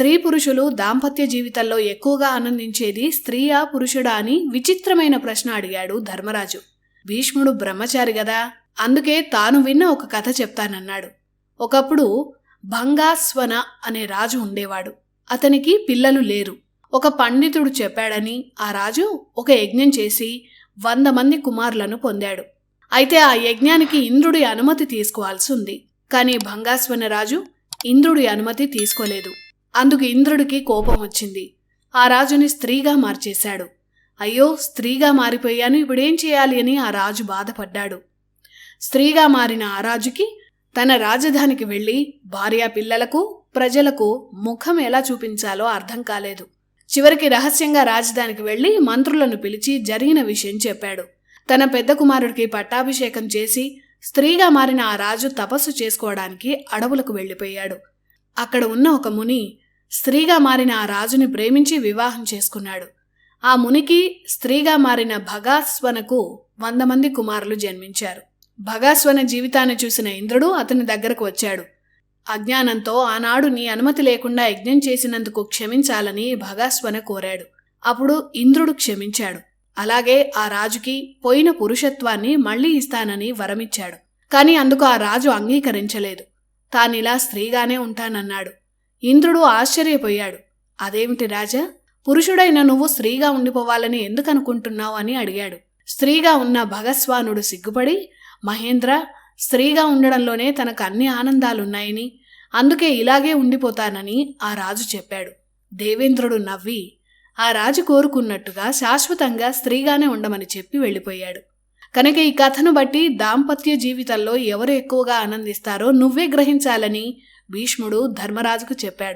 స్త్రీ పురుషులు దాంపత్య జీవితంలో ఎక్కువగా ఆనందించేది స్త్రీయా పురుషుడా అని విచిత్రమైన ప్రశ్న అడిగాడు ధర్మరాజు. భీష్ముడు బ్రహ్మచారి గదా? అందుకే తాను విన్న ఒక కథ చెప్తానన్నాడు. ఒకప్పుడు భంగాస్వన అనే రాజు ఉండేవాడు. అతనికి పిల్లలు లేరు. ఒక పండితుడు చెప్పాడని ఆ రాజు ఒక యజ్ఞం చేసి వంద మంది కుమారులను పొందాడు. అయితే ఆ యజ్ఞానికి ఇంద్రుడి అనుమతి తీసుకోవాల్సి ఉంది. కానీ భంగాస్వన రాజు ఇంద్రుడి అనుమతి తీసుకోలేదు. అందుకు ఇంద్రుడికి కోపం వచ్చింది. ఆ రాజుని స్త్రీగా మార్చేశాడు. అయ్యో స్త్రీగా మారిపోయాను ఇప్పుడేం చేయాలి అని ఆ రాజు బాధపడ్డాడు. స్త్రీగా మారిన ఆ రాజుకి తన రాజధానికి వెళ్ళి భార్యా పిల్లలకు ప్రజలకు ముఖం ఎలా చూపించాలో అర్థం కాలేదు. చివరికి రహస్యంగా రాజధానికి వెళ్ళి మంత్రులను పిలిచి జరిగిన విషయం చెప్పాడు. తన పెద్ద కుమారుడికి పట్టాభిషేకం చేసి స్త్రీగా మారిన ఆ రాజు తపస్సు చేసుకోవడానికి అడవులకు వెళ్ళిపోయాడు. అక్కడ ఉన్న ఒక ముని స్త్రీగా మారిన ఆ రాజుని ప్రేమించి వివాహం చేసుకున్నాడు. ఆ మునికి స్త్రీగా మారిన భగాస్వనకు వంద మంది కుమారులు జన్మించారు. భగాస్వన జీవితాన్ని చూసిన ఇంద్రుడు అతని దగ్గరకు వచ్చాడు. అజ్ఞానంతో ఆనాడు నీ అనుమతి లేకుండా యజ్ఞం చేసినందుకు క్షమించాలని భగాస్వన కోరాడు. అప్పుడు ఇంద్రుడు క్షమించాడు. అలాగే ఆ రాజుకి పోయిన పురుషత్వాన్ని మళ్ళీ ఇస్తానని వరమిచ్చాడు. కాని అందుకు ఆ రాజు అంగీకరించలేదు. తానిలా స్త్రీగానే ఉంటానన్నాడు. ఇంద్రుడు ఆశ్చర్యపోయాడు. అదేమిటి రాజా? పురుషుడైన నువ్వు స్త్రీగా ఉండిపోవాలని ఎందుకనుకుంటున్నావు? అని అడిగాడు. స్త్రీగా ఉన్న భగస్వానుడు సిగ్గుపడి మహేంద్ర స్త్రీగా ఉండడంలోనే తనకు అన్ని ఆనందాలున్నాయని అందుకే ఇలాగే ఉండిపోతానని ఆ రాజు చెప్పాడు. దేవేంద్రుడు నవ్వి ఆ రాజు కోరుకున్నట్టుగా శాశ్వతంగా స్త్రీగానే ఉండమని చెప్పి వెళ్ళిపోయాడు. కనుక ఈ కథను బట్టి దాంపత్య జీవితంలో ఎవరు ఎక్కువగా ఆనందిస్తారో నువ్వే గ్రహించాలని భీష్ముడు ధర్మరాజుకు చెప్పాడు.